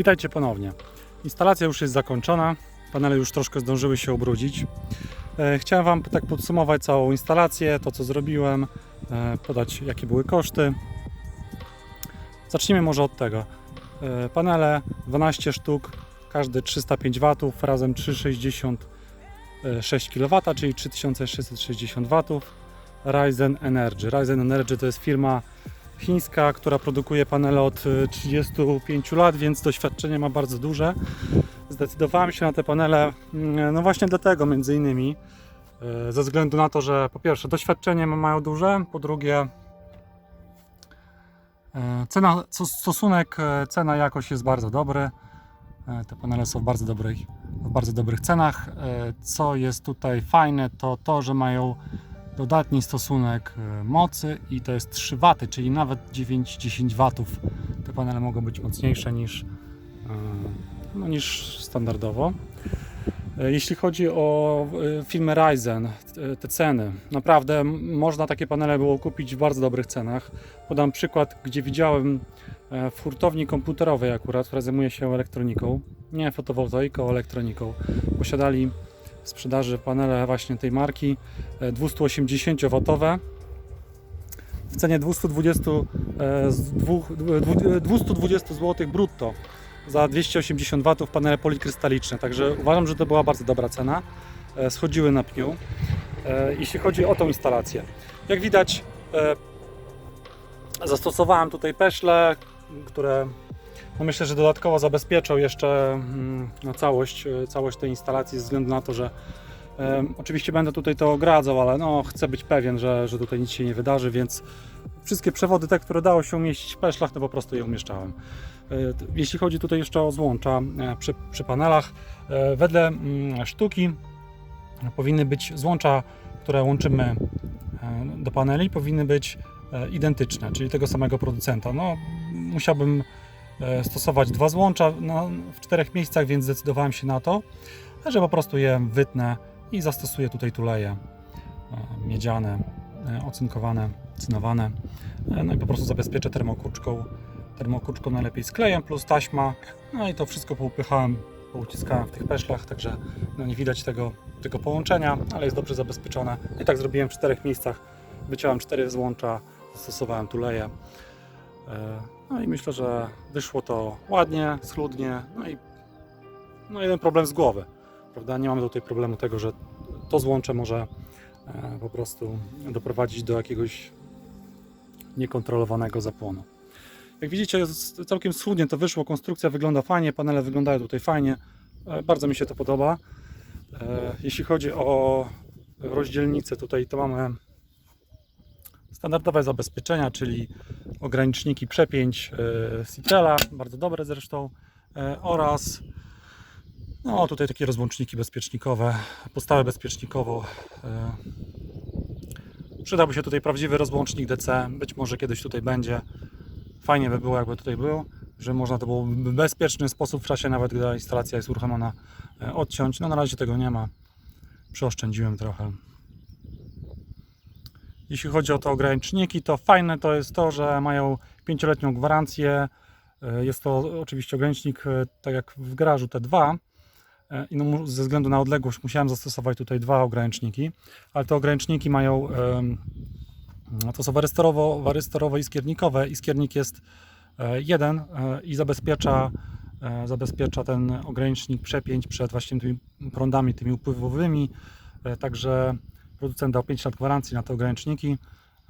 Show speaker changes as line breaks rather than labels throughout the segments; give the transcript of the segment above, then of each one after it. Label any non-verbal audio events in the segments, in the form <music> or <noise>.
Witajcie ponownie. Instalacja już jest zakończona. Panele już troszkę zdążyły się ubrudzić. E, Chciałem Wam tak podsumować całą instalację, to co zrobiłem, e, podać jakie były koszty. Zacznijmy może od tego. E, Panele 12 sztuk, każdy 305 W, razem 366 kW, czyli 3660 W. Ryzen Energy. Ryzen Energy to jest firma chińska, która produkuje panele od y, 35 lat, więc doświadczenie ma bardzo duże. Zdecydowałem się na te panele, mm, no właśnie dlatego między innymi, y, ze względu na to, że po pierwsze doświadczenie mają duże, po drugie y, cena, stosunek y, cena jakość jest bardzo dobry. Y, Te panele są w bardzo dobrych, w bardzo dobrych cenach. Y, Co jest tutaj fajne, to to, że mają dodatni stosunek e, mocy i to jest 3 W, czyli nawet 9-10 W. Te panele mogą być mocniejsze niż, e, no, niż standardowo. E, Jeśli chodzi o firmę Ryzen, te ceny, naprawdę można takie panele było kupić w bardzo dobrych cenach. Podam przykład, gdzie widziałem w hurtowni komputerowej akurat, która zajmuje się elektroniką, nie fotowoltaiką, elektroniką. Posiadali sprzedaży panele właśnie tej marki e, 280W w cenie 220, e, 220 zł brutto za 280 W panele polikrystaliczne. Także uważam, że to była bardzo dobra cena. E, Schodziły na pniu. E, Jeśli chodzi o tą instalację. Jak widać, e, zastosowałem tutaj peszle, które no myślę, że dodatkowo zabezpieczą jeszcze mm, no, całość, e, całość tej instalacji ze względu na to, że e, oczywiście będę tutaj to ogradzał, ale no, chcę być pewien, że, że tutaj nic się nie wydarzy, więc wszystkie przewody, te, które dało się umieścić w peszlach, to po prostu je umieszczałem. E, Jeśli chodzi tutaj jeszcze o złącza e, przy, przy panelach, wedle mm, sztuki powinny być złącza, które łączymy do paneli, powinny być identyczne, czyli tego samego producenta. No, musiałbym stosować dwa złącza w czterech miejscach, więc zdecydowałem się na to, że po prostu je wytnę i zastosuję tutaj tuleje e, miedziane, e, ocynkowane, cynowane. E, No i po prostu zabezpieczę termokurczką, termokurczką najlepiej z klejem plus taśma. No i to wszystko poupychałem, pouciskałem w tych peszlach, także no nie widać tego, tego połączenia, ale jest dobrze zabezpieczone. I tak zrobiłem w czterech miejscach. Wyciąłem cztery złącza, zastosowałem tuleje. E, No i myślę, że wyszło to ładnie, schludnie. No i no jeden problem z głowy. Prawda? Nie mamy tutaj problemu tego, że to złącze może e, po prostu doprowadzić do jakiegoś niekontrolowanego zapłonu. Jak widzicie, jest całkiem schludnie to wyszło. Konstrukcja wygląda fajnie, panele wyglądają tutaj fajnie. E, Bardzo mi się to podoba. Jeśli chodzi o rozdzielnicę, tutaj to mamy standardowe zabezpieczenia, czyli ograniczniki przepięć e, Citrela, bardzo dobre zresztą, e, oraz no tutaj takie rozłączniki bezpiecznikowe, postawę bezpiecznikową. e. Przydałby się tutaj prawdziwy rozłącznik DC, być może kiedyś tutaj będzie. Fajnie by było, jakby tutaj był, że można to było w bezpieczny sposób w czasie, nawet gdy instalacja jest uruchomiona, e, odciąć. No na razie tego nie ma. Przeoszczędziłem trochę. Jeśli chodzi o te ograniczniki, to fajne to jest to, że mają 5-letnią gwarancję. E, Jest to oczywiście ogranicznik, e, tak jak w garażu T2. E, I no, ze względu na odległość musiałem zastosować tutaj dwa ograniczniki, ale te ograniczniki mają, no to są warystorowo, warystorowo iskiernikowe. Iskiernik jest e, jeden e, i zabezpiecza, zabezpiecza ten ogranicznik przepięć przed właśnie tymi prądami, tymi upływowymi. Także producent dał 5 lat gwarancji na te ograniczniki.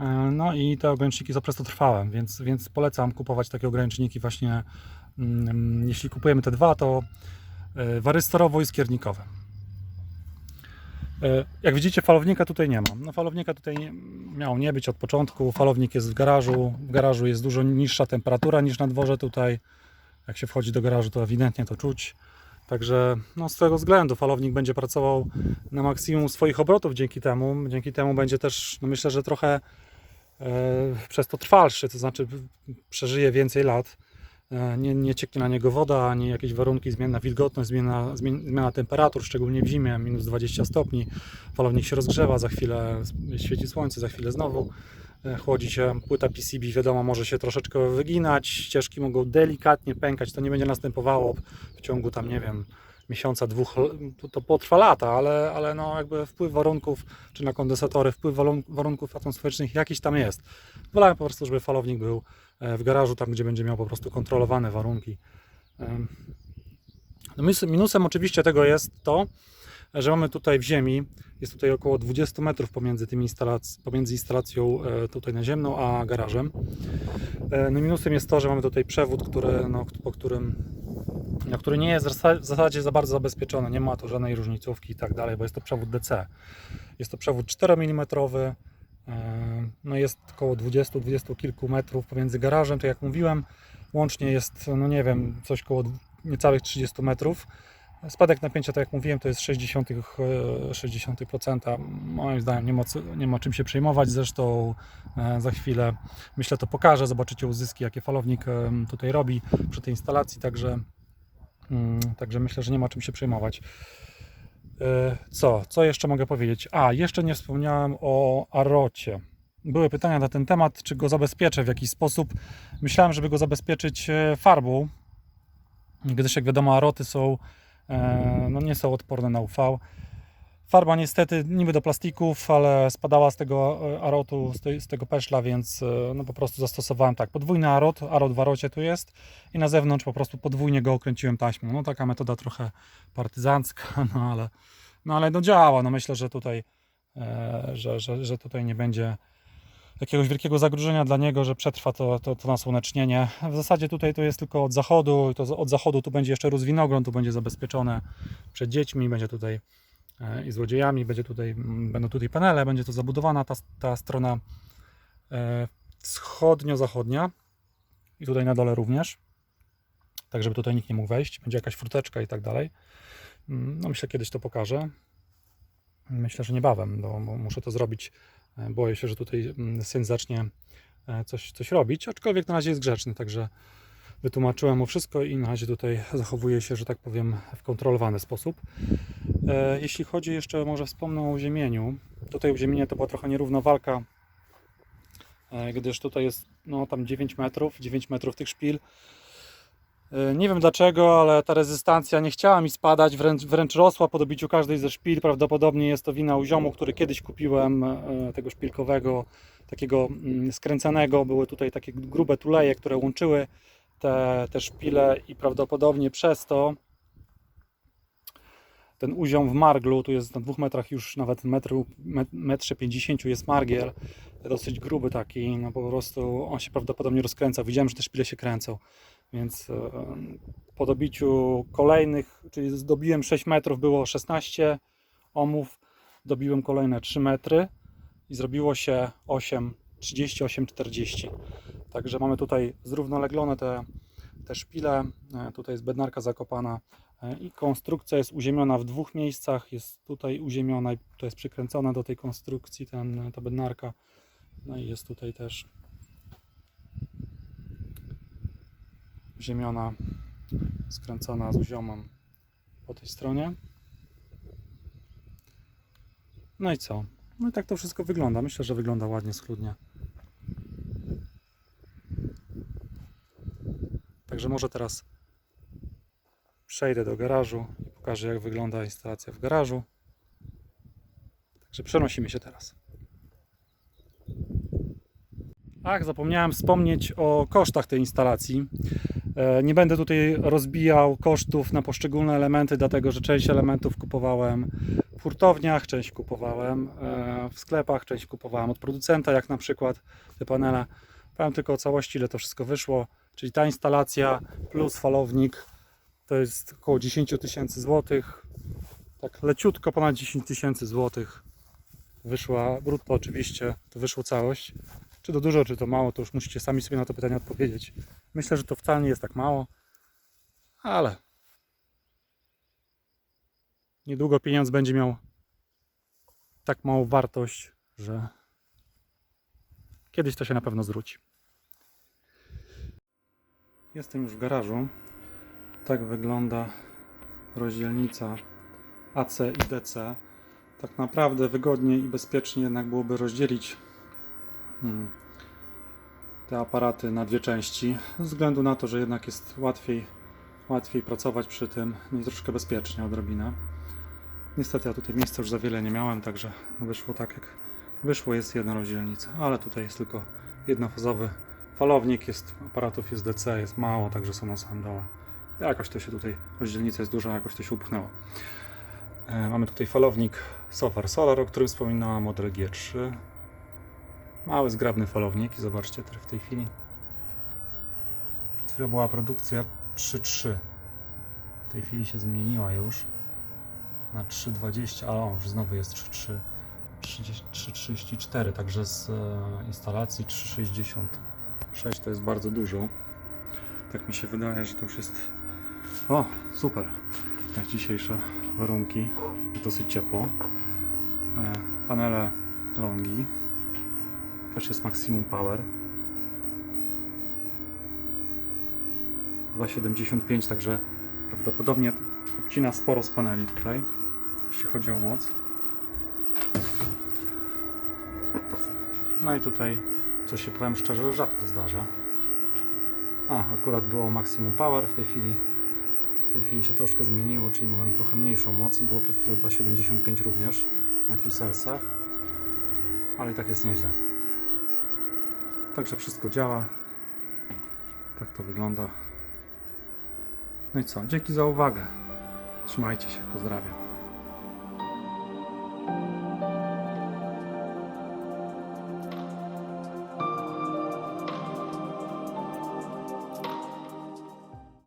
E, No i te ograniczniki są trwałe, więc, więc polecam kupować takie ograniczniki właśnie, mm, jeśli kupujemy te dwa, to e, warystorowo-iskiernikowe. E, Jak widzicie, falownika tutaj nie ma. No, falownika tutaj nie, miał nie być od początku. Falownik jest w garażu. W garażu jest dużo niższa temperatura niż na dworze tutaj. Jak się wchodzi do garażu, to ewidentnie to czuć. Także no, z tego względu falownik będzie pracował na maksimum swoich obrotów dzięki temu. Dzięki temu będzie też, no myślę, że trochę e, przez to trwalszy, to znaczy przeżyje więcej lat. E, Nie, nie cieknie na niego woda, ani jakieś warunki, zmienna wilgotność, zmiana, zmiana temperatur, szczególnie w zimie, minus 20 stopni. Falownik się rozgrzewa, za chwilę świeci słońce, za chwilę znowu chłodzi się płyta PCB, wiadomo, może się troszeczkę wyginać, ścieżki mogą delikatnie pękać, to nie będzie następowało w ciągu tam, nie wiem, miesiąca, dwóch, to, potrwa lata, ale, ale no jakby wpływ warunków, czy na kondensatory, wpływ warun- warunków atmosferycznych jakiś tam jest. Wolałem po prostu, żeby falownik był e, w garażu, tam gdzie będzie miał po prostu kontrolowane warunki. No minus- minusem oczywiście tego jest to, że mamy tutaj w ziemi, jest tutaj około 20 metrów pomiędzy, tymi instalac- pomiędzy instalacją e, tutaj naziemną a garażem. E, No minusem jest to, że mamy tutaj przewód, który, no, po którym, no, który nie jest w zasa- w zasadzie za bardzo zabezpieczony, nie ma tu żadnej różnicówki i tak dalej, bo jest to przewód DC. Jest to przewód 4 mm, e, no jest około 20-20 kilku metrów pomiędzy garażem, tak jak mówiłem, łącznie jest, no nie wiem, coś koło niecałych 30 metrów. Spadek napięcia, tak jak mówiłem, to jest 60%. e, 60%. Moim zdaniem nie ma, nie ma czym się przejmować. Zresztą e, za chwilę myślę to pokażę. Zobaczycie uzyski, jakie falownik em, tutaj robi przy tej instalacji. Także, mm, także myślę, że nie ma czym się przejmować. E, Co? Co jeszcze mogę powiedzieć? A, jeszcze nie wspomniałem o Arocie. Były pytania na ten temat, czy go zabezpieczę w jakiś sposób. Myślałem, żeby go zabezpieczyć e, farbą, gdyż jak wiadomo Aroty są, e, no nie są odporne na UV. Farba niestety niby do plastików, ale spadała z tego e, arotu, z, tego peszla, więc e, no po prostu zastosowałem tak. Podwójny arot, arot w arocie tu jest i na zewnątrz po prostu podwójnie go okręciłem taśmą. No taka metoda trochę partyzancka, <laughs> no ale, no ale no działa. No myślę, że tutaj, e, że, że, że tutaj nie będzie jakiegoś wielkiego zagrożenia dla niego, że przetrwa to, to, to nasłonecznienie. W zasadzie tutaj to jest tylko od zachodu, to od zachodu tu będzie jeszcze rósł winogron, tu będzie zabezpieczone przed dziećmi, będzie tutaj e, i złodziejami, będzie tutaj, będą tutaj panele, będzie to zabudowana ta, ta strona e, wschodnio-zachodnia i tutaj na dole również, tak żeby tutaj nikt nie mógł wejść, będzie jakaś furteczka i tak dalej. Mm, No myślę, kiedyś to pokażę. Myślę, że niebawem, bo muszę to zrobić. Boję się, że tutaj mm, syn zacznie e, coś, coś robić, aczkolwiek na razie jest grzeczny, także wytłumaczyłem mu wszystko i na razie tutaj zachowuje się, że tak powiem, w kontrolowany sposób. E, Jeśli chodzi jeszcze, może wspomnę o uziemieniu. Tutaj uziemienie to była trochę nierówna walka, e, gdyż tutaj jest no, tam 9 metrów, 9 metrów tych szpil. E, Nie wiem dlaczego, ale ta rezystancja nie chciała mi spadać, wręcz, wręcz rosła po dobiciu każdej ze szpil. Prawdopodobnie jest to wina uziomu, który kiedyś kupiłem, e, tego szpilkowego, takiego mm, skręcanego. Były tutaj takie grube tuleje, które łączyły te, te szpile i prawdopodobnie przez to ten uziom w marglu, tu jest na dwóch metrach już nawet metru, met, metrze 50 jest margiel, dosyć gruby taki, no po prostu on się prawdopodobnie rozkręcał. Widziałem, że te szpile się kręcą, więc e, po dobiciu kolejnych, czyli zdobiłem 6 metrów, było 16 ohmów, dobiłem kolejne 3 metry i zrobiło się 8, 38, 40. Także mamy tutaj zrównoleglone te, te szpile, e, tutaj jest bednarka zakopana e, i konstrukcja jest uziemiona w dwóch miejscach, jest tutaj uziemiona i to jest przykręcona do tej konstrukcji ten, ta bednarka, no i jest tutaj też uziemiona, skręcona z uziomem po tej stronie. No i co? No i tak to wszystko wygląda. Myślę, że wygląda ładnie, schludnie. Także może teraz przejdę do garażu i pokażę, jak wygląda instalacja w garażu. Także przenosimy się teraz. Ach, zapomniałem wspomnieć o kosztach tej instalacji. E, Nie będę tutaj rozbijał kosztów na poszczególne elementy, dlatego że część elementów kupowałem w hurtowniach, część kupowałem e, w sklepach, część kupowałem od producenta, jak na przykład te panele. Powiem tylko o całości, ile to wszystko wyszło. Czyli ta instalacja plus falownik to jest około 10 tysięcy złotych. Tak leciutko ponad 10 tysięcy złotych wyszła, brutto oczywiście, to wyszło całość. Czy to dużo, czy to mało, to już musicie sami sobie na to pytanie odpowiedzieć. Myślę, że to wcale nie jest tak mało, ale niedługo pieniądz będzie miał tak małą wartość, że kiedyś to się na pewno zwróci. Jestem już w garażu. Tak wygląda rozdzielnica AC i DC. Tak naprawdę wygodnie i bezpiecznie jednak byłoby rozdzielić mm, te aparaty na dwie części, ze względu na to, że jednak jest łatwiej, łatwiej pracować przy tym, no i troszkę bezpiecznie odrobinę. Niestety ja tutaj miejsca już za wiele nie miałem, także wyszło tak jak wyszło, jest jedna rozdzielnica, ale tutaj jest tylko jednofazowy falownik, jest aparatów jest DC, jest mało, także są na samym dole. Jakoś to się tutaj, rozdzielnica jest duża, jakoś to się upchnęło. E, Mamy tutaj falownik Sofar Solar, o którym wspominałam, model G3. Mały, zgrabny falownik i zobaczcie w tej chwili. Przed chwilą była produkcja 3.3. W tej chwili się zmieniła już na 3.20, ale on już znowu jest 3.3. 3.34, także z e, instalacji 3.66 to jest bardzo dużo. Tak mi się wydaje, że to już jest. O, super. Jak dzisiejsze warunki. Dosyć ciepło. E, Panele longi. Też jest maksimum power. 2,75, także prawdopodobnie obcina sporo z paneli tutaj, jeśli chodzi o moc. No i tutaj, co się powiem szczerze, rzadko zdarza. A, akurat było maksimum power, w tej chwili w tej chwili się troszkę zmieniło, czyli mamy trochę mniejszą moc. Było przed chwilą 2,75 również na Q-Cellsach, ale i tak jest nieźle. Także wszystko działa. Tak to wygląda. No i co? Dzięki za uwagę. Trzymajcie się, pozdrawiam.